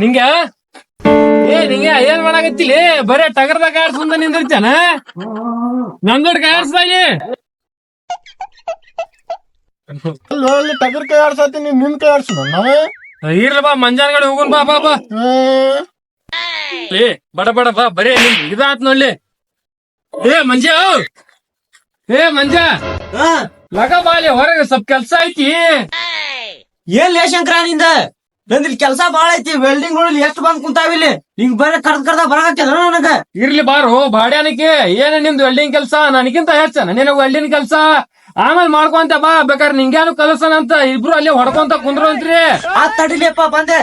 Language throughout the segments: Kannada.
ನಿಂಗ? ಏ ನಿಂಗ ಏನ್ ಮಾಡಾಕತ್ತಿಲಿ? ಬರೇ ಟಗರ್ದಾಗ ಆಡ್ಸ್ಕೊಂಡ ನಿಂದಿರ್ತಾನ ನಂದೊಡ್ ಕಾಡ್ಸ್ದಾಗಿ ಅಲ್ಲಿ ಅಲ್ಲಿ ಟಗರ್ ಕೈ ಆಡ್ಸತ್ತಿ ನೀನ್ ನಿನ್ ಕೈ ಆಡ್ಸು ನಾವೇ ಇರ್ಲ ಬಾ ಮಂಜಾನಗಡೆ ಹೋಗುನ್ ಬಾ ಬಾ ಬಾ. ಏ. ಬಡ ಬಡ ಬಾ ಬರೇ ನಿನ್ ಇದಾತ್ ನೋಡ್ಲಿ. ಏ ಮಂಜ ಏ ಮಂಜ. ಲಗ ಬಾಲಿ ಹೊರಗೆ ಸ್ವಲ್ಪ ಕೆಲ್ಸ ಐತಿ. ಏನ್ ಲೇ ಶಂಕರ ನಿಂದ? ನಂದ್ರಿ ಕೆಲ್ಸ ಬಾಳ ಐತಿ ವೆಲ್ಡಿಂಗ್ಗಳು ಎಷ್ಟು ಬಂದ್ ಕುಂತಾವಿಲ್ಲಿ ನಿಂಗ್ ಬೇರೆ ಕರ್ದ್ ಕರ್ದ ಬರಕಲ್ಲ ನನಗ? ಇರ್ಲಿ ಬಾರು ಬಾಡ್ಯಾನಿಕೆ. ಏನ ನಿಮ್ದು ವೆಲ್ಡಿಂಗ್ ಕೆಲ್ಸ? ನನಗಿಂತ ಹೆಚ್ಚ ನನ್ನ ವೆಲ್ಡಿಂಗ್ ಕೆಲ್ಸ. ಆಮೇಲೆ ಮಾಡ್ಕೊಂತ ಬಾ ಬೇಕಾದ್ರೆ ನಿಂಗೇನು ಕಲಸನಂತ ಇಬ್ರು ಅಲ್ಲಿ ಹೊಡ್ಕೊಂತ ಕುಂದ್ರು ಅಂತ್ರಿ ಆ ತಡಿಲಿಯಪ್ಪ ಬಂದೆ.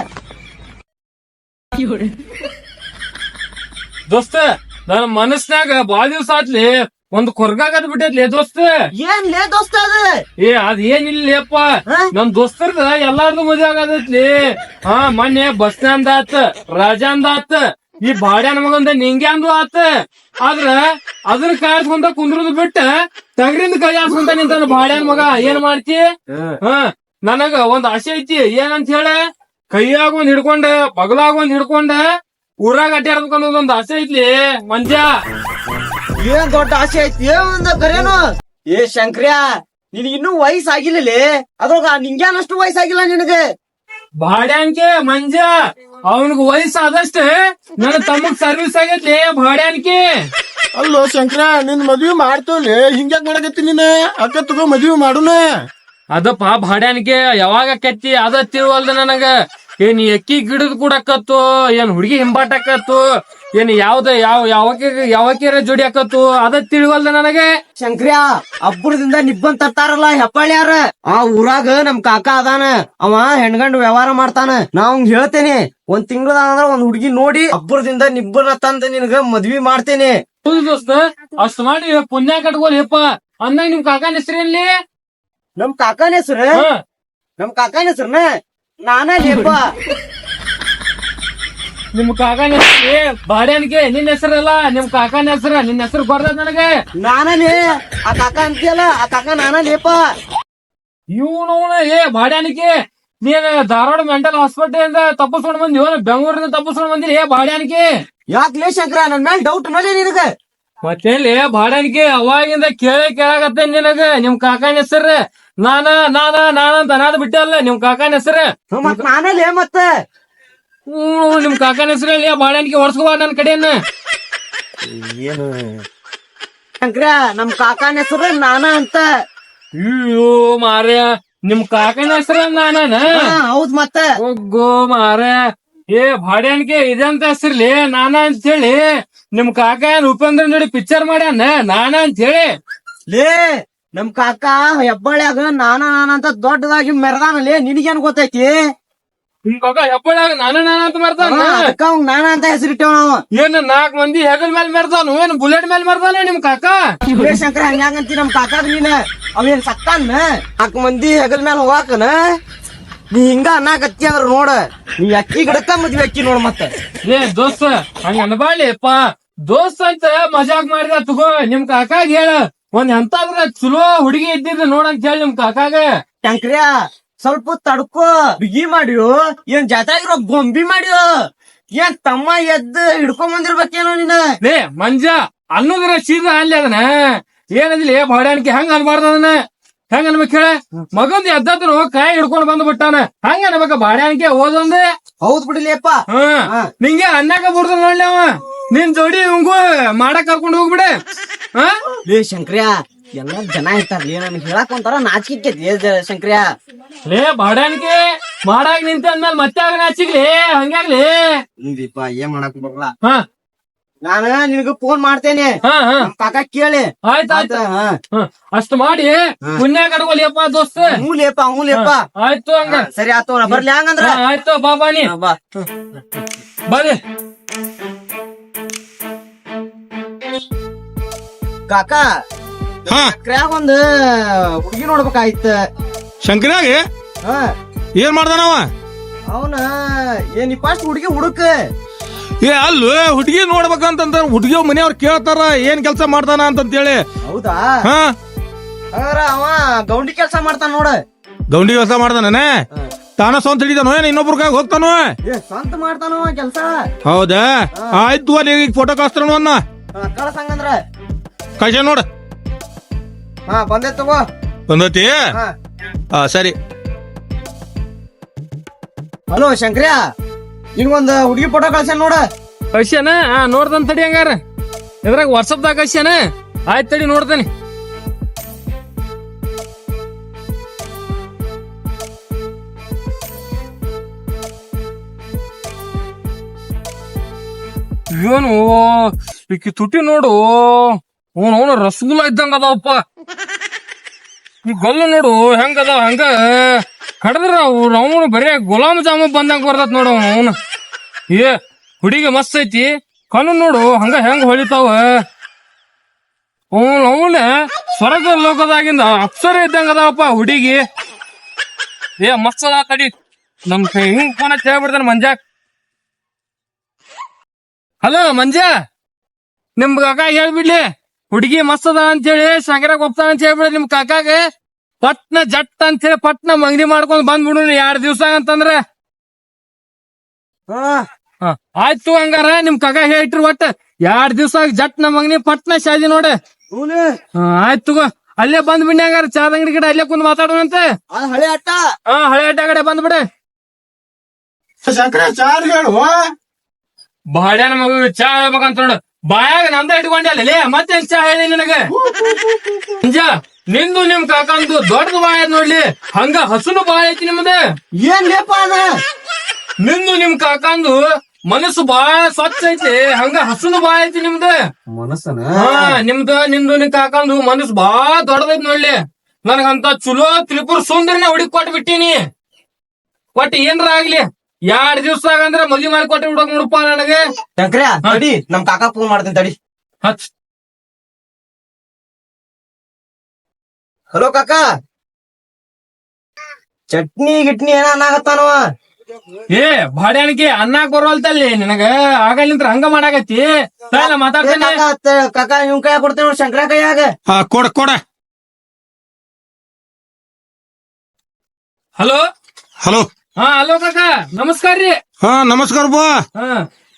ದೋಸ್ತ ನನ್ನ ಮನಸ್ನ್ಯಾಗ ಬಾಳ ದಿವ್ಸ ಆತ್ಲಿ ಒಂದ್ ಕೊರ್ಗಾಗದ್ ಬಿಟ್ಟೈತ್ಲಿ ದೋಸ್ತ. ಏನ್ ಲೇ ದೋಸ್ತ ಅದ? ಏ ಅದ್ ಏನಿಲ್ಲಪ್ಪ? ನಮ್ ದೋಸ್ತರ್ದ ಎಲ್ಲಾರ್ದು ಮದ್ವೆ ಆಗದೈತ್ಲಿ ಹಾ ಮೊನ್ನೆ ಬಸ್ ಸ್ಟ್ಯಾಂಡ್ ಆತ ರಾಜಾಂದ ಆತ್ ಈ ಬಾಡ್ಯಾನ ಮಗಂದ ನಿಂಗೆ ಅಂದು ಆತ. ಆದ್ರ ಅದ್ರ ಕಾಯಿಸ್ಕೊಂತ ಕುಂದ್ರದ್ ಬಿಟ್ಟ ತಗರಿಂದ ಕೈ ಹಾಸ್ಕೊಂತ ನಿಂತಾನ ಬಾಡ್ಯಾನ ಮಗ. ಏನ್ ಮಾಡ್ತಿ? ಹಾ ನನಗ ಒಂದ್ ಆಸೆ ಐತಿ. ಏನಂತ ಹೇಳ? ಕೈಯಾಗ ಒಂದ್ ಹಿಡ್ಕೊಂಡ ಬಗಲಾಗ ಒಂದ್ ಹಿಡ್ಕೊಂಡ ಊರಾಗ ಅನ್ನೋದ್ ಒಂದ್ ಆಸೆ ಐತ್ಲಿ ಮಂಜ ಏನ್ ದೊಡ್ಡ ಆಸೆ ಐತಿ? ಏನ್ ಕರೇನು. ಏ ಶಂಕ್ರ್ಯಾ ನಿನಗ್ ಇನ್ನೂ ವಯಸ್ಸಾಗಿಲ್ಲ ಅದ್ರೊಳಗ ವಯಸ್ ವಯಸ್ಸಾಗಿಲ್ಲ ನಿನಗೆ? ಬಾಡ್ಯಾನ್ಕೆ ಮಂಜ ಅವನಿಗೆ ವಯಸ್ಸಾದಷ್ಟೇ ನನ್ನ ತಮ್ಮಗ್ ಸರ್ವಿಸ್ ಆಗೈತಿ ಬಾಡ್ಯಾನ್ಕೆ ಅಲ್ಲೋ ಶಂಕರ ನಿನ್ ಮದ್ವಿ ಮಾಡ್ತೇವಲ್ಲಿ ಹಿಂಗ್ಯಾಕ್ ಮಾಡಕತ್ತಿ ನೀನ? ಅಕ್ಕ ತಗೋ ಮದ್ವಿ ಮಾಡುನ? ಅದಪ್ಪ ಬಾಡ್ಯಾನ್ಕೆ ಯಾವಾಗ ಕೆತ್ತಿ? ಅದ ತಿಳುವಲ್ದ ನನಗ. ಏನ್ ಎಕ್ಕಿ ಗಿಡದ ಕೂಡಕತ್ತು ಏನ್ ಹುಡುಗಿ ಹಿಂಬಾಟಕತ್ತು ಏನ್ ಯಾವ್ದ ಯಾವ ಯಾವಕ್ಕೆ ಯಾವಕ್ಕಿರ ಜೋಡಿ ಹಾಕತ್ತು ಅದ ತಿಳಿವಲ್ದ ನನಗೆ. ಶಂಕ್ರ್ಯಾ ಅಬ್ಬರದಿಂದ ನಿಬ್ಬನ್ ತರ್ತಾರಲ್ಲ ಹೆಪ್ಪಾಳ್ಯಾರ ಆ ಊರಾಗ ನಮ್ ಕಾಕ ಅದಾನ. ಅವ ಹೆಣ್ಗಂಡ್ ವ್ಯವಹಾರ ಮಾಡ್ತಾನ. ನಾ ಅವ್ನ್ ಹೇಳ್ತೇನೆ ಒಂದ್ ತಿಂಗಳ ಅಂದ್ರ ಒಂದ್ ಹುಡುಗಿ ನೋಡಿ ಅಬ್ಬರದಿಂದ ನಿಬ್ಬನ ತಂದ ನಿನಗ ಮದ್ವಿ ಮಾಡ್ತೇನೆ. ಹೌದು ದೋಸ್ತ ಅಷ್ಟ ಮಾಡಿ ಪುಣ್ಯ ಕಟ್ಕೋಲಿಪ್ಪ ಅಂದಾಗ ನಿಮ್ ಕಾಕನ ಹೆಸರಲ್ಲಿ ನಮ್ ಕಾಕನ ಹೆಸರು? ನಮ್ ಕಾಕನ ಹೆಸ್ರನ? ನಾನ ಲೇಪ ನಿಮ್ ಕಾಕನ ಹೆಸರು ನಿನ್ನ ನಿನ್ ಹೆಸರಲ್ಲ ನಿಮ್ ಕಾಕನ ಹೆಸರ ನಿನ್ನ ಹೆಸರು ಬರ್ದ ನನಗೆ. ನಾನೇ ಆ ಕಾಕ ಅಂತೀಯಲ್ಲ ಆ ಕಾಕ ನಾನ ಲೇಪ ಇವನವನ ಏ ಬಾಡ್ಯಾನಿಕೆ ನೀನ್ ಧಾರವಾಡ ಮೆಂಟಲ್ ಹಾಸ್ಪಿಟಲ್ ಇಂದ ತಪ್ಪಿಸ್ಕೊಂಡ್ ಬಂದಿ ಇವನು ಬೆಂಗಳೂರಿಂದ ತಪ್ಪಿಸ್ಕೊಂಡ್ ಬಂದಿರಿ ಏ ಬಾಡ್ಯಾನಿಕೆ ಯಾಕ್ಲೇ ಶಂಕರ ನನ್ ಮೇಲೆ ಡೌಟ್ ಮೇಲೆ ನಿನಗ? ಮತ್ತೇಲಿ ಬಾಡ್ಯಾನಿಕೆ ಅವಾಗಿಂದ ಕೇಳ ಕೇಳಾಗತ್ತೆ ನಿನಗ ನಿಮ್ ಕಾಕನ ಹೆಸರು. ನಾನ ನಾನ ನಾನ ಅಂತ ಅನಾದ ಬಿಟ್ಟಲ್ಲ ನಿಮ್ ಕಾಕನ ಹೆಸರು? ಮತ್ತೆ ಮತ್ ನಾನಲೇ ಮತ್ತ? ಹ್ಮ್ ನಿಮ್ ಕಾಕನ ಹೆಸರಲ್ಲಿ ಬಾಳೆಣಿಕೆ ಹೊಡ್ಸ್ಕೋಬಾರ ಹೊಡ್ಸ್ಕೋ ನನ್ ಕಡೆಯನ್ನ. ಏನು? ಶಂಕರ ನಮ್ ಕಾಕನ ಹೆಸರು ನಾನ ಅಂತ. ಅಯ್ಯೋ ಮಾರ್ಯ ನಿಮ್ ಕಾಕನ ಹೆಸರ ನಾನ ಹೌದ್ ಮತ್ತ. ಒಗ್ಗೋ ಮಾರ ಏ ಬಾಡ್ಯಾನ್ಕೆ ಇದಂತ ಹೆಸರ್ಲಿ ನಾನ ಅಂತ ಹೇಳಿ ನಿಮ್ ಕಾಕ ಉಪೇಂದ್ರ ನೋಡಿ ಪಿಕ್ಚರ್ ಮಾಡ್ಯಾನ ನಾನ ಅಂತ ಹೇಳಿ. ಲೇ ನಮ್ ಕಾಕ ಹೆಬ್ಬಳ್ಯಾಗ ನಾನ ನಾನ ಅಂತ ದೊಡ್ಡದಾಗಿ ಮೆರದಾನಲೇ ನಿನಗೇನ್ ಗೊತ್ತೈತಿ? ನಿಮ್ ಕಾಕ ಹೆಬ್ಬಳಾಗ ನಾನ ನಾನ ಅಂತ ಮರ್ತಾನ ಅದಕ್ಕ ಅವ್ನ್ ನಾನ ಅಂತ ಹೆಸರಿಟ್ಟೇವ ನಾವು. ಏನ್ ನಾಲ್ಕ್ ಮಂದಿ ಹೆಗಲ್ ಮೇಲೆ ಮೆರ್ತಾನು ಏನ್ ಬುಲೆಟ್ ಮೇಲೆ ಮೆರ್ತಾನೆ ನಿಮ್ ಕಾಕ? ಶಂಕರ ಹಂಗಂತಿ ನಮ್ ಕಾಕಾಗ ನೀನ? ಅವೇನ್ ಸತ್ತಾನ? ನಾಲ್ಕು ಮಂದಿ ಹೆಗಲ್ ಮೇಲೆ ಹೋಗಾಕನ? ನೀ ಹಿಂಗ ಅನ್ನಾಕತ್ತಿ ಅಂದ್ರ ನೋಡ. ನೀ ಅಕ್ಕಿ ಗಿಡಕ್ಕ ಮದ್ವೆ ಅಕ್ಕಿ ನೋಡ ಮತ್ತೆ. ಏ ದೋಸ್ತ ಹಂಗ ಅನ್ಬಾಳಿಪ್ಪ ದೋಸ್ತ ಅಂತ ಮಜಾಕ್ ಮಾಡಿದ ತಗೋ ನಿಮ್ ಕಾಕಾಗ ಹೇಳ. ಒಂದ್ ಎಂತಾದ್ರ ಚಲೋ ಹುಡುಗಿ ಇದ್ದಿದ್ ನೋಡಂತ ಹೇಳಿ ನಿಮ್ ಕಾಕಾಗ. ಟ್ಯಾಂಕ್ರಿಯಾ ಸ್ವಲ್ಪ ತಡ್ಕೋ. ಬಿಗಿ ಮಾಡಿಯೋ? ಏನ್ ಜಾತಾಗಿರೋ ಗೊಂಬಿ ಮಾಡಿಯೋ? ಏನ್ ತಮ್ಮ ಎದ್ದ ಹಿಡ್ಕೊಂಡ್ ಬಂದಿರ್ಬೇಕೇನೋ ನೀನ? ಲೇ ಮಂಜ ಅನ್ನೋದ್ರ ಸೀದಾ ಅಲ್ಲಿ ಅದನ ಏನದಿಲ್ಲ ಬಾಡ್ಯಾನ್ಕೆ ಹೆಂಗ್ ಅನ್ಬಾರ್ದ ಅದನ್ನ? ಹೆಂಗ್ ಅನ್ಬೇಕು ಹೇಳ? ಮಗಂದ್ ಎದ್ದದ್ರು ಕಾಯಿ ಹಿಡ್ಕೊಂಡ್ ಬಂದ್ ಬಿಟ್ಟಾನ. ಹಂಗ ಅನ್ಬೇಕ ಬಾಡಾಣಿಕೆ ಓದೊಂದ್? ಹೌದ್ ಬಿಡ್ಲಿಯಪ್ಪ ಹಾ. ನಿಂಗೆ ಅನ್ನಕ ಬಿಡ್ದ ನೋಡ್ಲಿ ಅವ. ನಿನ್ ಜೋಡಿ ಉಂಗು ಮಾಡಕ್ ಕರ್ಕೊಂಡ್ ಹೋಗ್ಬಿಡೆ. ಲೇ ಶಂಕ್ರಿಯ ಎಲ್ಲ ಜನ ಇರ್ತಾರ್ಲಿ ನನ್ಗೆ ಹೇಳಕ್ ಒಂಥರ ನಾಚಿಕೆ ಶಂಕ್ರಿಯ. ಲೇ ಬಾಡ್ಯಾಣಿಕೆ ಮಾಡಾಗ ನಿಂತ ಅಂದ್ಮೇಲೆ ಮತ್ತೆ ಆಗ ನಾಚಿಗ್ಲಿ ಹಂಗಾಗ್ಲಿ ದೀಪ ಏನ್ ಮಾಡಕ್ ಬರಲ್ಲ ಹಾ. ನಾನ ನಿನಗ ಫೋನ್ ಮಾಡ್ತೇನೆ. ಕಾಕ ಕೇಳಿ. ಆಯ್ತಾಯ್ತ ಅಷ್ಟು ಆಯ್ತ, ಮಾಡಿ ಪುಣ್ಯ ಕಟ್ಕೊಲಿಯಪ್ಪ ದೋಸ್ತ. ಹ್ಞೂ ಲೇಪ ಹ್ಞೂ ಲೇಪ ಆಯ್ತು ಹಂಗ. ಸರಿ ಆತು ಬರ್ಲಿ ಹಂಗಂದ್ರ. ಆಯ್ತು ಬಾಬಾ ನೀ. ಬಾ. ಬರ್ರಿ ಕಾಕ? ಹಾ. ಕ್ರ್ಯಾಗ ಒಂದ್ ಹುಡುಗಿ ನೋಡ್ಬೇಕಾಯ್ತ. ಶಂಕರಾಗ ಏನು ಏನ್ ಮಾಡ್ದಾನವ ಅವನ ಏನ್ ಫಸ್ಟ್ ಹುಡುಗಿ ಹುಡುಕ? ಏ ಅಲ್ಲ ಹುಡುಗಿ ನೋಡ್ಬೇಕಂತಂದ್ರ ಹುಡುಗಿ ಮನೆಯವ್ರು ಕೇಳ್ತಾರ ಏನ್ ಕೆಲಸ ಮಾಡ್ತಾನ ಅಂತಂತೇಳಿ. ಹೌದಾ? ಹಾ. ಹಂಗಾರ ಅವ ಗೌಂಡಿ ಕೆಲಸ ಮಾಡ್ತಾನ ನೋಡ. ಗೌಂಡಿ ಕೆಲಸ ಮಾಡ್ತಾನೆ ತಾನ ಸ್ವಂತ ಹಿಡಿತಾನೋ ಏನ್ ಇನ್ನೊಬ್ರ ಕಾಗ ಹೋಗ್ತಾನೋ? ಏ ಸ್ವಂತ ಮಾಡ್ತಾನೋ ಕೆಲಸ? ಹೌದಾ? ಆಯ್ತು ಅಲ್ಲಿ ಈಗ ಫೋಟೋ ಕಳಿಸ್ತಾನ ಅನ್ನ? ಕಳ್ಸಂಗಂದ್ರ. ಕಳ್ಸ ನೋಡ. ಹಾ ಬಂದೆ ತಗೋ. ಬಂದತಿ? ಹಾ. ಹಾ ಸರಿ. ಹಲೋ ಶಂಕ್ರ್ಯಾ. ನಿನ್ಗೊಂದ್ ಹುಡುಗಿ ಫೋಟೋ ಕಳ್ಸ ನೋಡ. ಕಳ್ಸ್ಯಾನ ಹಾ ನೋಡ್ದಂತ ತಡಿ ಹಂಗಾರ. ಇದ್ರಾಗ ವಾಟ್ಸಪ್ದಾಗ ಕಳ್ಸ್ಯಾನ ಆಯ್ತು ತಡಿ ನೋಡ್ತೇನೆ. ಏನು ಈಕಿ ತುಟಿ ನೋಡು. ಅವನು ಅವನು ರಸಗುಲ್ಲ ಇದ್ದಂಗ ಅದಾವಪ್ಪ. ಈ ಗೊಲ್ಲ ನೋಡು, ಹೆಂಗ ಅದಾವ, ಹಂಗ. ಕಡದ್ರ ಅವನು ಬರೇ ಗುಲಾಮ್ ಜಾಮೂನ್ ಬಂದಂಗ ಬರ್ತತ್ ನೋಡು ಅವನು ಏ, ಹುಡುಗಿ ಮಸ್ತ್ ಐತಿ. ಕಣ್ಣು ನೋಡು, ಹಂಗ ಹೆಂಗ ಹೊಳಿತಾವ ಅವನು ಅವನ ಸ್ವರ್ಗ ಲೋಕದಾಗಿಂದ ಅಕ್ಷರ ಇದ್ದಂಗ ಅದಾವಪ್ಪ ಹುಡುಗಿ. ಏ, ಮಸ್ತ್ ಅದ ಕಡಿ ನಮ್ ಹಿಂಗ್ ಫೋನ್ ಕೇಳ್ಬಿಡ್ತಾನೆ ಮಂಜಾಕ್ ಹಲೋ ಮಂಜಾ, ನಿಮ್ಗ ಹೇಳ್ಬಿಡ್ಲಿ. ಹುಡುಗಿ ಮಸ್ತದ ಅಂತ ಅಂತೇಳಿ ಸಂಗ್ರಾಕ್ ಒಪ್ತಾನ ಅಂತ ಹೇಳ್ಬಿಡ್ರಿ ನಿಮ್ ಕಾಕಾಗ. ಪಟ್ನ ಜಟ್ ಅಂತ ಹೇಳಿ ಪಟ್ನ ಮಂಗಡಿ ಮಾಡ್ಕೊಂಡ್ ಬಂದ್ಬಿಡು ಎರಡ್ ದಿವ್ಸ ಅಂತಂದ್ರ. ಆಯ್ತು ಹಂಗಾರ ನಿಮ್ ಕಾಕ ಹೇಳಿಟ್ರಿ ಒಟ್ಟ. ಎರಡ್ ದಿವ್ಸ ಜಟ್ ನಮ್ ಮಗನಿ ಪಟ್ನ ಶಾದಿ ನೋಡಿ. ಆಯ್ತು ತಗೋ. ಅಲ್ಲೇ ಬಂದ್ ಬಿಡಿ ಹಂಗಾರ ಚಾದ ಅಂಗಡಿ ಕಡೆ ಅಲ್ಲೇ ಕುಂದ್ ಮಾತಾಡೋಣಂತೆ. ಹಳೆ ಅಟ್ಟ? ಹಾ ಹಳೆ ಅಟ್ಟ ಕಡೆ ಬಂದ್ಬಿಡ ಬಾಳ್ಯಾನ ಮಗು ಚಾ ಹೇಳ್ಬೇಕಂತ ನೋಡು. ಬಾಯಾಗ ನಂದ ಇಟ್ಕೊಂಡಲ್ಲ. ಮತ್ತೆ ಚಾ ಹೇಳಿ ನಿನಗ? ಅಂಜ ನಿಂದು ನಿಮ್ ಕಾಕಂದು ದೊಡ್ಡದು ಬಾಯ ನೋಡ್ಲಿ ಹಂಗ ಹಸುನು ಬಾಳ ಐತಿ ನಿಮ್ದ? ಏನ್ ಲೇಪ ಅದ? ನಿಂದು ನಿಮ್ ಕಾಕಂದು ಮನಸ್ಸು ಬಾಳ ಸ್ವಚ್ಛ ಐತಿ ಹಂಗ ಹಸುನು ಬಾಳ ಐತಿ ನಿಮ್ದ? ಮನಸ್ಸನ? ಹಾ ನಿಮ್ದು ನಿಮ್ದು ನಿಮ್ ಕಾಕಂದು ಮನಸ್ಸು ಬಾಳ ದೊಡ್ಡದೈತಿ ನೋಡ್ಲಿ. ನನಗಂತ ಚಲೋ ತ್ರಿಪುರ ಸುಂದರನ ಹುಡುಕ್ ಕೊಟ್ಟು ಬಿಟ್ಟಿನಿ ಒಟ್ಟು ಏನ್ರ ಆಗ್ಲಿ? ಎರಡ್ ದಿವ್ಸ ಆಗಂದ್ರ ಮದ್ವಿ ಮಾಡಿ ಕೊಟ್ಟು ಬಿಡೋಕ್ ನೋಡಪ್ಪ ನನಗೆ? ಶಂಕ್ರ್ಯ ತಡಿ ನಮ್ ಕಾಕ ಫೋನ್ ಮಾಡ್ತೀನಿ ತಡಿ. ಹಚ್ ಹಲೋ ಕಾಕ? ಚಟ್ನಿ ಗಿಟ್ನಿ ಏನ ಅನ್ನಾಗತ್ತಾನವ ಏ ಬಾಡ್ಯಾಣಿಕೆ ಅನ್ನಕ್ ಬರೋಲ್ತಲ್ಲಿ ನಿನಗ ಆಗಲಿಂತ್ರ ಹಂಗ ಮಾಡಾಗತ್ತಿ ಏ ಮಾತಾಡ್ತೇನೆ. ಕಾಕ ನಿಮ್ ಕೈ ಕೊಡ್ತೇನೆ ನೋಡ್ ಶಂಕರ ಕೈಯಾಗ. ಹಾ ಕೊಡ ಕೊಡ. ಹಲೋ ಹಲೋ ಹಾ ಹಲೋ ಕಾಕ ನಮಸ್ಕಾರ ರೀ. ಹಾ ನಮಸ್ಕಾರ ಬಾ. ಹಾ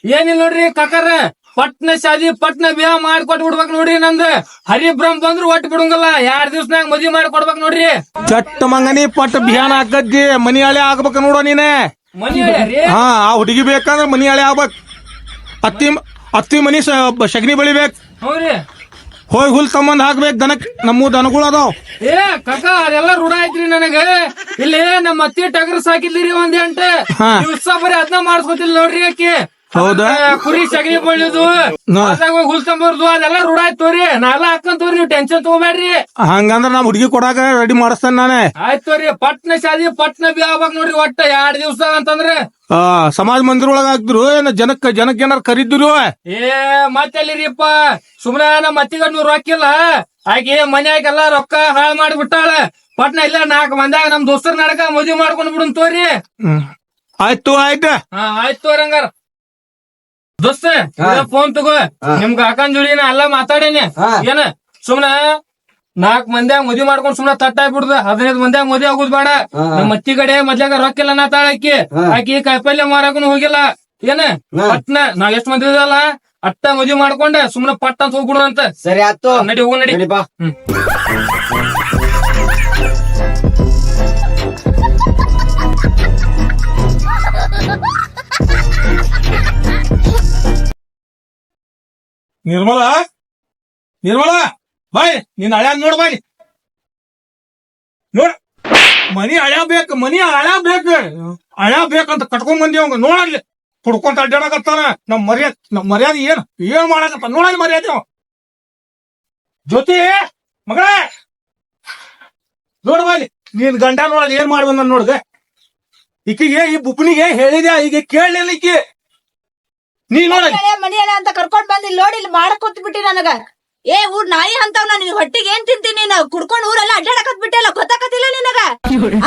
ಏನಿಲ್ಲ ನೋಡ್ರಿ ಕಾಕಾರ ಪಟ್ನ ಶಾದಿ ಪಟ್ನ ವಿವಾಹ ಮಾಡ್ಕೊಟ್ ಬಿಡ್ಬೇಕ್ ನೋಡ್ರಿ ನಂದ್. ಹರಿಬ್ರಹ್ಮ ಬಂದ್ರು ಒಟ್ಟು ಬಿಡಂಗಲ್ಲ ಎರಡ್ ದಿವ್ಸನಾಗ ಮದ್ವಿ ಮಾಡಿ ಕೊಡ್ಬೇಕ್ ನೋಡ್ರಿ. ಚಟ್ಟ ಮಂಗನಿ ಪಟ್ಟ ಬಿಹಾನ ಹಾಕದ್ದಿ ಮನಿ ಹಳೆ ಆಗ್ಬೇಕ ನೋಡ ನೀನೆ. ಮನಿ ರೀ? ಹಾ ಆ ಹುಡುಗಿ ಬೇಕಂದ್ರ ಮನಿ ಹಳೆ ಆಗ್ಬೇಕ್. ಅತ್ತಿ ಅತ್ತಿ ಮನಿ ಸ- ಸಗಣಿ ಬೆಳಿಬೇಕ್. ಹೌದ್ರಿ. ಹೋಗಿ ಹುಲ್ ತಮ್ಮಂದ್ ಹಾಕ್ಬೇಕು ದನಕ್. ನಮ್ಮ ದನಗಳು ಅದಾವ. ಏ ಕಕ್ಕ ಅದೆಲ್ಲ ರೂಢ ಐತ್ರಿ ನನಗ. ಇಲ್ಲಿ ನಮ್ಮ ಅತ್ತಿ ಟಗರ್ ಸಾಕಿದ್ರಿ ಒಂದ್ ಎಂಟ ಹಾ. ದಿವ್ಸ ಬರೀ ಅದನ್ನ ಮಾಡ್ಸ್ಕೊತಿಲ್ ನೋಡ್ರಿ ಆಕಿ. ಹೌದಾ? ಕುರಿ ಸಗಣಿ ಬಳ್ಳಿದು ಹೋಗಿ ಹುಲ್ ತಂಬರ್ದು. ಅದೆಲ್ಲ ರೂಢ ಆಯ್ತು ತೋರಿ. ನಾವೆಲ್ಲ ಹಾಕಂತೋರಿ ನೀವು ಟೆನ್ಷನ್ ತಗೋಬೇಡ್ರಿ. ಹಂಗಂದ್ರ ನಮ್ ಹುಡುಗಿ ಕೊಡಾಕ ರೆಡಿ ಮಾಡಿಸ್ತೇನೆ ನಾನೇ. ಆಯ್ತು ತೋರಿ. ಪಟ್ನ ಶಾದಿ ಪಟ್ನ ಬಿ ಆಗ್ಬೇಕು ನೋಡ್ರಿ ಒಟ್ಟ. ಎರಡ್ ದಿವ್ಸ ಅಂತಂದ್ರೆ ಆ, ಸಮಾಜ ಮಂದಿರ ಒಳಗ ಹಾಕಿದ್ರು. ಏನ ಜನಕ್ಕ ಜನಕ್ಕೆ ಏನಾರ ಕರಿದ್ರು? ಏ ಮತ್ತೆಲ್ಲಿರಿಪ್ಪ? ಸುಮ್ನ ನಮ್ಮ ಮತ್ತಿಗ ನೂರ್ ಹಾಕಿಲ್ಲ. ಆಕೆ ಮನ್ಯಾಗೆಲ್ಲ ರೊಕ್ಕ ಹಾಳ್ ಮಾಡಿ ಬಿಟ್ಟಾಳ ಪಟ್ನ ಇಲ್ಲ ನಾಲ್ಕು ಮಂದ್ಯಾಗ ನಮ್ ದೋಸ್ತರ್ ನಡಕ ಮದ್ವಿ ಮಾಡ್ಕೊಂಡ್ ಬಿಡುನ್ ತೋರಿ. ಆಯ್ತು ಆಯ್ತು. ಹಾ ಆಯ್ತು ರಂಗಾರ ಹಂಗಾರ. ದೋಸ್ತ ಫೋನ್ ತಗೋ. ನಿಮ್ಗ ಅಕ್ಕನ್ ಜೋಡಿ ನಾ ಎಲ್ಲ ಮಾತಾಡೇನಿ. ಏನ ಸುಮ್ನ ನಾಲ್ಕ್ ಮಂದ್ಯಾಗ ಮದ್ವಿ ಮಾಡ್ಕೊಂಡ್ ಸುಮ್ನ ತಟ್ಟಾಗ್ಬಿಡ್ದ. ಹದಿನೈದು ಮಂದ್ಯಾಗ ಮದ್ವೆ ಆಗುದ್ ಬೇಡ. ನಮ್ಮ ಅತ್ತಿ ಕಡೆ ಮೊದ್ಲಾಗ ರೊಕ್ಕ ಇಲ್ಲ ನಾ ತಾಳಕ್ಕಿ. ಆಕಿ ಕಾಯಿಪಲ್ಯ ಮಾರಾಕನು ಹೋಗಿಲ್ಲ. ಏನ. ಪಟ್ನ. ನಾವ್ ಎಷ್ಟ್ ಮಂದಿ ಇದಲ್ಲ ಅಟ್ಟ ಮದ್ವಿ ಮಾಡ್ಕೊಂಡ ಸುಮ್ನ ಪಟ್ಟ ಅಂತ ಹೋಗ್ಬಿಡು ಅಂತ ಸರಿ ಆಯ್ತು. ನಡಿ ಹೋಗು ನಡಿ ಬಾ. ಹ್ಮ್. ನಿರ್ಮಲ? ನಿರ್ಮಲ? ಬಾಯ್ ನಿನ್ ಹಳ್ಯಾನ್ ನೋಡ್ ಬಾಯ್. ನೋಡ್. ಮನಿ ಹಳ್ಯಾ ಬೇಕ, ಮನಿ ಹಳ್ಯಾ ಬೇಕು. ಹಳ್ಯಾ ಬೇಕಂತ ಕಟ್ಕೊಂಡ್ ಬಂದಿ ಅವಂಗ. ನೋಡಲ್ಲಿ ಕುಡ್ಕೊಂತ ಅಡ್ಡಾಡಕತ್ತಾನ ನಮ್ ಮರ್ಯಾದ, ನಮ್ ಮರ್ಯಾದೆ ಏನ್? ಏನ್ ಮಾಡಕತ್ತ ನೋಡಲ್ಲಿ ಮರ್ಯಾದೆ ಅವ. ಜ್ಯೋತಿ, ಮಗಳೇ. ನೋಡ್ ಬಾಯ್ ನೀನ್ ಗಂಡ ನೋಡಲ್ಲಿ ಏನ್ ಮಾಡಿ ಬಂದ ನೋಡ್ದೆ ಈಕಿಗೆ ಈ ಬುಪ್ಪನಿಗೆ ಹೇಳಿದ್ಯಾ? ಈಗ ಕೇಳಲಿಲ್ಲ ಈಕಿ. ನೀ ನೋಡ ಮನಿ ಮನೆಯಲ್ಲ ಅಂತ ಕರ್ಕೊಂಡ್ ಬಂದಿ ನೋಡಿ, ಇಲ್ಲಿ ಮಾಡಕ್ ಕೂತ್ ಬಿಟ್ಟಿ ನನಗ. ಏ ಊರ್ ನಾಯಿ ಅಂತವ್ ನಾನು ಹೊಟ್ಟಿಗೆ ಏನ್ ತಿಂತೀನಿ ನೀನು? ಕುಡ್ಕೊಂಡ್ ಊರೆಲ್ಲ ಅಡ್ಡಾಡಕತ್ ಬಿಟ್ಟೆಲ್ಲ ಗೊತ್ತಾಕತಿಲ್ಲ ನಿನಗ?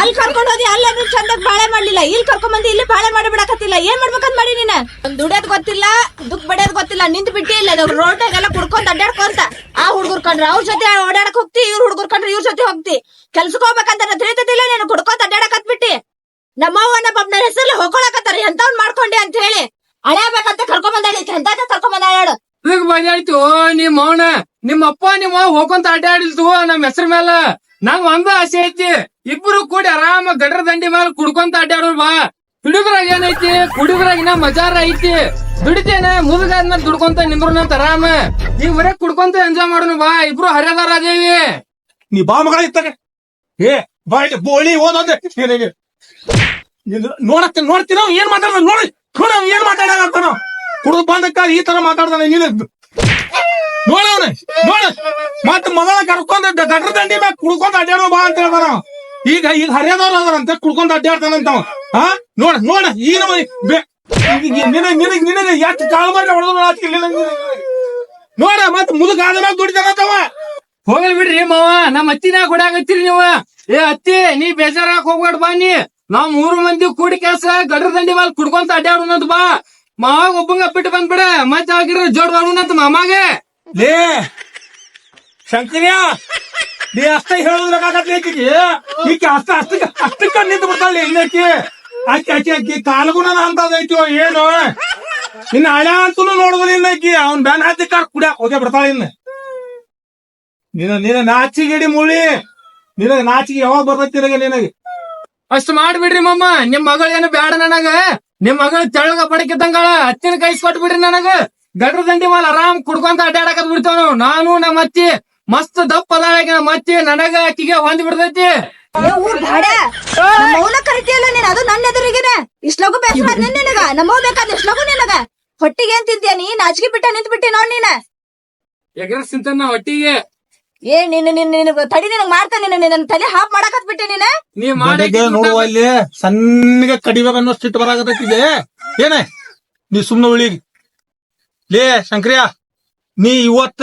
ಅಲ್ಲಿ ಕರ್ಕೊಂಡ್ ಹೋದಿ ಅಲ್ಲ ನೀನ್ ಚಂದಾಗ ಬಾಳೆ ಮಾಡ್ಲಿಲ್ಲ. ಇಲ್ಲಿ ಕರ್ಕೊಂಡ್ ಬಂದಿ ಇಲ್ಲಿ ಬಾಳೆ ಮಾಡಿ ಬಿಡಕತ್ತಿಲ್ಲ. ಏನ್ ಮಾಡ್ಬೇಕಂತ ಮಾಡಿ ನೀನ? ದುಡಿಯೋದ್ ಗೊತ್ತಿಲ್ಲ ದುಕ್ ಬಡಿಯೋದ್ ಗೊತ್ತಿಲ್ಲ. ನಿಂತ್ ಬಿಟ್ಟಿ ಇಲ್ಲ ರೋಡ್ನಾಗೆಲ್ಲ ಕುಡ್ಕೊಂಡ್ ಅಡ್ಡಾಡ್ಕೊಂತ. ಆ ಹುಡ್ಗುರ್ ಕಂಡ್ರ ಅವ್ರ ಜೊತೆ ಓಡಾಡಕ್ ಹೋಗ್ತಿ ಇವ್ರ ಹುಡ್ಗುರ್ ಕಂಡ್ರ ಇವ್ರ ಜೊತೆ ಹೋಗ್ತಿ. ಕೆಲ್ಸಕ್ ಹೋಗ್ಬೇಕಂತ ತಿಳಿತದಿಲ್ಲ ನೀನು? ಕುಡ್ಕೊಂತ ಅಡ್ಡಾಡಕತ್ ಬಿಟ್ಟಿ. ನಮ್ಮವ್ವನ ನನ್ನ ಹೆಸರಲ್ಲಿ ಹೋಗ್ಕೊಳಕತ್ತಾರ ಎಂತವ್ನ್ ಮಾಡ್ಕೊಂಡೆ ಅಂತ ಹೇಳಿ. ಅಳ್ಯಾಬೇಕಂತ ಕರ್ಕೊಂಡ್ ಬಂದಾಳಿ. ಎಂತ ಕರ್ಕೊಂಡ್ ಬಂದಾಳ ಇದಕ್ ಬಂದಾಯ್ತು ನಿಮ್ ಅವನ, ನಿಮ್ಮ ಅಪ್ಪ, ನಿಮ್ಮ ಹೋಗಂತ ಅಡ್ಡಾಡಿಲ್ತು ನಮ್ ಹೆಸರ ಮೇಲ ನಂಗ್ ಒಂದ ಆಸೆ ಐತಿ, ಇಬ್ರು ಕೂಡಿ ಆರಾಮ ಗಡ್ರ ದಂಡಿ ಮೇಲೆ ಕುಡ್ಕೊಂತ ಅಡ್ಡಾಡೋ ಬಾ. ದುಡಿದ್ರಾಗ ಏನೈತಿ, ಕುಡಿದ್ರಾಗ ಇನ್ನ ಮಜಾರ ಐತಿ. ದುಡಿತೇನೆ ಮುದುಗಾದ್ಮೇಲೆ ದುಡ್ಕೊಂತ ನಿಮ್ರಂತ ಆರಾಮ. ಈಗ ಕುಡ್ಕೊಂತ ಎಂಜಾಯ್ ಮಾಡೋಣ ಬಾ, ಇಬ್ರು ಹರಿಯದಾರ ಅದೇವಿ ನೀ ಬಾ ಮಗಳ ಇತ್ತಾಗ. ಏ, ಬಾ ಬೋಳಿ ಓದೋದೆ ನೋಡತ್ತೆ, ನೋಡ್ತೀನ, ಏನ್ ಮಾತಾಡೋದು, ನೋಡಿ. ನೋಡ, ಏನ್ ಮಾತಾಡಕತ್ತಾನ ಕುಡಿದು ಬಂದಕ್ಕ ಈ ತರ ಮಾತಾಡ್ತಾನೆ ನೀನು. ನೋಡ ಅವನ, ನೋಡ. ಮತ್ ಮಗಳ ಕರ್ಕೊಂಡ್ ಗಟ್ರ ದಂಡಿ ಮ್ಯಾಗ ಕುಡ್ಕೊಂಡ್ ಅಡ್ಡಾಡೋ ಬಾ ಅಂತ ಹೇಳ್ತಾನ ಈಗ ಈಗ ಹರಿಯದವ್ರ ಅದಾರಂತೆ, ಕುಡ್ಕೊಂಡ್ ಅವ ಹಾ ನೋಡ ನೋಡ. ಈ ನಮ್ಮ ನಿನಗ ನಿನಗ, ನಿನಗೆ ಎಷ್ಟು ಮಾಡಿ ನೋಡ ಮತ್ ಮುದುಕ ಆದ ದುಡಿತಾನಂತವ ಹೋಗಲ್ ಬಿಡ್ರಿ ಮಾವ ನಮ್ ಅತ್ತಿನ ಹೊಡ್ಯಾಗತ್ತೀರಿ ನೀವ. ಏ ಅತ್ತಿ, ನೀ ಬೇಜಾರಾಕ್ ಹೋಗ್ಬೇಡ ಬಾ ನೀ. ನಾವ್ ಮೂರು ಮಂದಿ ಕೂಡಿ ಕೆಲಸ ಗಡ್ರ ದಂಡಿ ಮೇಲೆ ಕುಡ್ಕೊಂತ ಅಡ್ಡಾಡೋಣಂತ ಬಾ. ಮಾವಾಗ ಒಬ್ಬಂಗ ಬಿಟ್ಟು ಬಂದ್ಬಿಡ. ಮತ್ತೆ ಆಗಿರ ಜೋಡ್ ಮಾಡೋಣಂತ ಮಾಮಾಗೆ. ಲೇ ಶಂಕರ್ಯ ನೀ ಅಷ್ಟ ಹೇಳಿದ್ರೆ ಆಕಿಗೆ ಈಕೆ. ಅಷ್ಟ ಅಷ್ಟಕ್ಕ ಅಷ್ಟಕ್ಕ ನಿಂತು ಬಿಡ್ತಾಳೆ ಇನ್ನಕ್ಕೆ ಆಕೆ. ಆಕೆ ಆಕಿ ಕಾಲಗುಣ ಅಂತದೈತೋ ಏನು? ಇನ್ನ ಹಳೆ ಅಂತೂ ನೋಡಿದ್ರೆ ಇನ್ನಕ್ಕೆ ಅವ್ನ್ ಬ್ಯಾನ್ ಹಾಕಿ ಕಾರ್ ಕುಡಿಯಾಕ ಹೋಗೇ ಬಿಡ್ತಾಳೆ ಇನ್ನ. ನಿನ್ನ ನಿನ್ನ ನಾಚಿಗಿಡಿ ಮುಳಿ. ನಿನಗ ನಾಚಿಗೆ ಯಾವಾಗ ಬರ್ತೈತಿ ನಿನಗೆ? ಅಷ್ಟು ಅಷ್ಟ್ ಮಾಡ್ಬಿಡ್ರಿ ಮಮ್ಮ ನಿಮ್ ಮಗಳೇನು ಬ್ಯಾಡ ನನಗ. ನಿಮ್ ಮಗಳ ತೆಳಗ ಪಡಕಿದ್ದಂಗಳ ಹತ್ತಿನ ಕೈಸ್ ಕೊಟ್ಬಿಡ್ರಿ ನನಗ. ಗಡ್ರ ದಂಡಿ ಮೇಲೆ ಆರಾಮ್ ಕುಡ್ಕೊಂತ ಅಡ್ಡಾಡಕತ್ ಬಿಡ್ತಾವ ನಾನು ನಮ್ಮ ಅತ್ತಿ ಮಸ್ತ್ ದಪ್ಪ ಅದಾಳಾಗ ನಮ್ಮ ಅತ್ತಿ ನನಗ ಅಕ್ಕಿಗೆ ಹೊಂದ್ ಬಿಡ್ತೈತಿ. ಮೌನ ಕರಿತೀಯಲ್ಲ ನೀನ್ ಅದು ನನ್ನ ಎದುರಿಗೆನೆ. ಇಷ್ಟ್ ಲಗು ಬೇಸರ ನಿನಗ. ನಮ್ಮವ್ ಬೇಕಾದ ಇಷ್ಟ್ ಲಗು ನಿನಗ. ಹೊಟ್ಟಿಗೆ ಏನ್ ತಿಂತೀಯ ನೀ? ನಾಚಿಕೆ ಬಿಟ್ಟ ನಿಂತ್ ಬಿಟ್ಟಿ ನೋಡ್ ನೀನ. ಎಗ್ರಸ್ ತಿಂತಾನ ಹೊಟ್ಟಿಗೆ. ಏ ನಿನ್ನ ನಿನ್ನ ನಿನ್ನ ತಡಿ ನಿನಗ್ ಮಾಡ್ತಾನೆ ನಿನ್ನ ನಿನ್ನ ತಲೆ ಹಾಪ್ ಮಾಡಕತ್ ಬಿಟ್ಟೆ ನೀನ. ನೀ ಮಾಡಿ ಬಡೆಗೆ ನೋಡುವ ಇಲ್ಲಿ ಸಣ್ಣಗೆ ಕಡಿಬೇಕನ್ನೋ ಸಿಟ್ಟು ಬರಾಕತ್ತೈತಿದೆ ಏನೇ? ನೀ ಸುಮ್ನೆ ಉಳಿ. ಲೇ ಶಂಕ್ರಿಯ ನೀ ಇವತ್ತ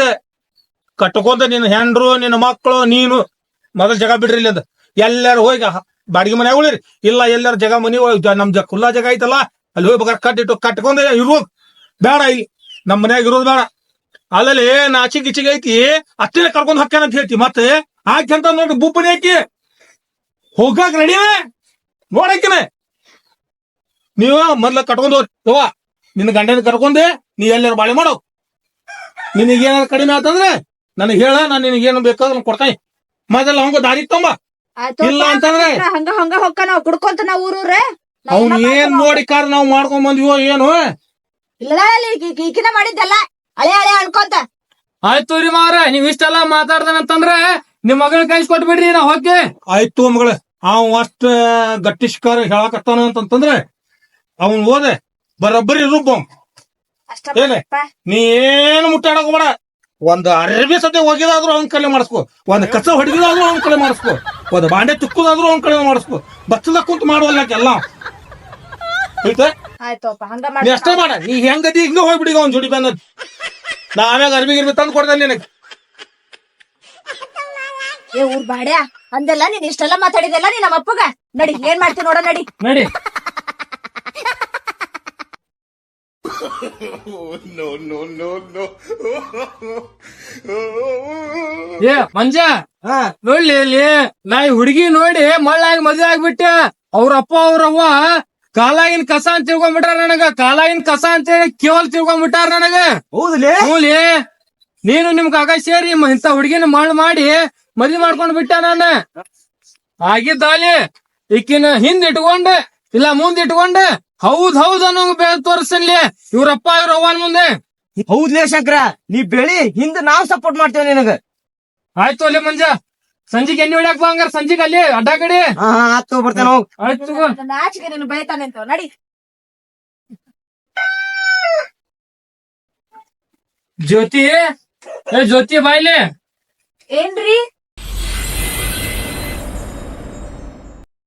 ಕಟ್ಕೊಂತ ನಿನ್ನ ಹೆಂಡ್ರು ನಿನ್ನ ಮಕ್ಕಳು ನೀನು ಮೊದಲ ಜಗ ಬಿಡ್ರಿ ಇಲ್ಲಿಂದ ಎಲ್ಲಾರು ಹೋಗಿ ಬಾಡಿಗೆ ಮನೆ ಉಳಿರಿ. ಇಲ್ಲ ಎಲ್ಲಾರು ಜಗ ಮನಿ ನಮ್ ಜ ಖುಲ್ಲಾ ಜಗ ಐತಲ್ಲ ಅಲ್ಲಿ ಹೋಗಿ ಬೇಕಾದ್ರೆ ಕಟ್ಟಿಟ್ಟು ಕಟ್ಕೊಂಡ ಇರು. ಬೇಡ ಇಲ್ಲಿ. ನಮ್ಮ ಮನ್ಯಾಗ ಇರೋದು ಬೇಡ. ಅಲ್ಲಲ್ಲಿ ನಾಚಿಗೆ ಗಿಚಿಗೆ ಐತಿ ಅಷ್ಟೇ ಕರ್ಕೊಂಡ್ ಹಾಕ್ಯಾನ ಅಂತ ಹೇಳ್ತಿ. ಮತ್ತೆ ಅಂತ ನೋಡಿ ಬುಬ್ಬನಿ ಹಾಕಿ. ಹೋಗಾಕ ರೆಡಿ ನೋಡಕ್ಕೆ ನೀವ ಮೊದ್ಲ ಕಟ್ಕೊಂಡ್ ಹೋಗ್ರಿ ಯವ್ವ ನಿನ್ನ ಗಂಡನ ಕರ್ಕೊಂಡೆ ನೀ ಎಲ್ಲಾರು ಬಾಳೆ ಮಾಡೋ. ನಿನಗೇನಾದ್ರು ಕಡಿಮೆ ಆತಂದ್ರೆ ನನಗೆ ಹೇಳ ನಾನು ನಿನಗೇನು ಬೇಕಾದ್ರೆ ಕೊಡ್ತಾನೆ. ಮೊದಲ ಹಂಗ ದಾರಿ ತೊಂಬ ಇಲ್ಲ ಅಂತಂದ್ರೆ ಹಂಗ ಹಂಗ ಹೊಕ್ಕ ನಾವು ಕುಡ್ಕೊಂತ ನಾವ್ ಊರೂರೇ? ಅವ್ನ ಏನ್ ನೋಡಿ ಕಾರ್ ನಾವು ಮಾಡ್ಕೊಂಡ್ ಬಂದ್ವೋ ಏನು? ಇಲ್ಲ ಈಗಿನ ಮಾಡಿದ್ದಲ್ಲ ಹಳೆ ಹಳೆ ಅನ್ಕೊಂತ. ಆಯ್ತು ರೀ ಮಾರ ನೀವ್ ಇಷ್ಟೆಲ್ಲ ಮಾತಾಡ್ದಂತಂದ್ರೆ ನಿಮ್ ಮಗಳ ಕೈಸ್ ಕೊಟ್ಬಿಡ್ರಿ ನಾ ಹೋಗಿ. ಆಯ್ತು ಮಗಳ ಅವ್ ಅಷ್ಟ ಗಟ್ಟಿಷ್ಕಾರ ಹೇಳಕತ್ತಾನ ಅಂತಂತಂದ್ರೆ ಅವನ್ ಓದೆ ಬರೋಬ್ಬರಿ ರೂಪ ಏನೇ ನೀ ಏನು ಮುಟ್ಟಾಡಕ್ ಬೇಡ ಒಂದ್ ಅರಬಿ ಸದ್ಯ ಹೋಗಿದಾದ್ರೂ ಅವನ್ ಕಲೆ ಮಾಡಿಸ್ಕೊ. ಒಂದ್ ಕಸ ಹೊಡೆದಿದಾದ್ರೂ ಅವನ್ ಕಲೆ ಮಾಡಿಸ್ಕೊ. ಒಂದ್ ಬಾಂಡೆ ತುಕ್ಕುದಾದ್ರೂ ಅವನ್ ಕಲೆ ಮಾಡಿಸ್ಕೊ. ಬಚ್ಚದ ಕುಂತ ಮಾಡುವಲ್ಲ ಎಲ್ಲ? ಆಯ್ತಾ ಆಯ್ತಪ್ಪ ಹಂಗ ಮಾಡ ನೀ ಹೆಂಗದಿ ಹಿಂಗ ಹೋಗ್ಬಿಡಿ ಅವ್ನ ಜೋಡಿ ಬಂದ ನಾ ಆಮ್ಯಾಗ ಅರ್ಬಿ ಗಿರ್ಬಿ ತಂದು ಕೊಡ್ತೇನೆ ನಿನಗೆ. ಏ ಊರ್ ಬಾಡ್ಯಾ ಅಂದೆಲ್ಲ ನೀನ್ ಇಷ್ಟೆಲ್ಲ ಮಾತಾಡಿದೆಲ್ಲ ನೀನ್ ನಮ್ಮ ಅಪ್ಪಗ? ನಡಿ ಏನ್ ಮಾಡ್ತೀನಿ ನೋಡ ನಡಿ. ನಡಿ. ಏ ಮಂಜ ಹಾ. ನೋಡ್ಲಿ ಇಲ್ಲಿ ನಾ ಹುಡುಗಿ ನೋಡಿ ಮಳ್ಳಾಗಿ ಮದ್ವೆ ಆಗ್ಬಿಟ್ಟೆ. ಅವ್ರ ಅಪ್ಪ ಅವ್ರವ್ವ ಕಾಲಾಗಿನ ಕಸ ಅಂತ ತಿಳ್ಕೊಂಡ್ಬಿಟ್ರ ನನಗ ಕಾಲಾಗಿನ ಕಸ ಅಂತ ಹೇಳಿ ಕೇವಲ್ ತಿಳ್ಕೊಂಡ್ಬಿಟ್ಟಾರ ನನಗ. ಹೌದಲೇ? ನೀನು ನಿಮ್ ಆಗ ಸೇರಿ ಇಂತ ಇಂಥ ಹುಡುಗಿನ ಮಳ್ ಮಾಡಿ ಮದ್ವಿ ಮಾಡ್ಕೊಂಡ್ ಬಿಟ್ಟ ನಾನು. ಆಗಿದ್ದಾಲಿ ಈಕಿನ ಹಿಂದ್ ಇಟ್ಕೊಂಡ್ ಇಲ್ಲ ಮುಂದ್ ಇಟ್ಕೊಂಡ್. ಹೌದ್ ಹೌದ್ ಅನ್ನೋ ಬೇರೆ ತೋರಿಸ್ಲಿ ಇವ್ರಪ್ಪ ಇವ್ರ ಅವ್ವನ್ ಮುಂದೆ. ಹೌದ್ಲೇ ಶಂಕರ? ನೀ ಬೆಳಿ ಹಿಂದ್ ನಾವ್ ಸಪೋರ್ಟ್ ಮಾಡ್ತೇವೆ ನಿನಗ. ಆಯ್ತು ಅಲ್ಲಿ ಮಂಜ. ಸಂಜಿಗೆ ಎಣ್ಣೆ ಹೊಡ್ಯಾಕ್ ಬಾ ಹಂಗಾರ ಸಂಜೆಗೆ ಅಲ್ಲಿ ಅಡ್ಡ ಕಡೆ. ಹಾ ಆತ್ ಬರ್ತೇನೆ ಹೋಗ್. ಆಯ್ತು ತಗೋ. ನಾಚಿಗೆ ನೀನು ಬೈತಾನೆ ಅಂತ ನಡಿ. ಜ್ಯೋತಿ ಏ ಜ್ಯೋತಿ ಬಾಯ್ಲೆ. ಏನ್ರಿ?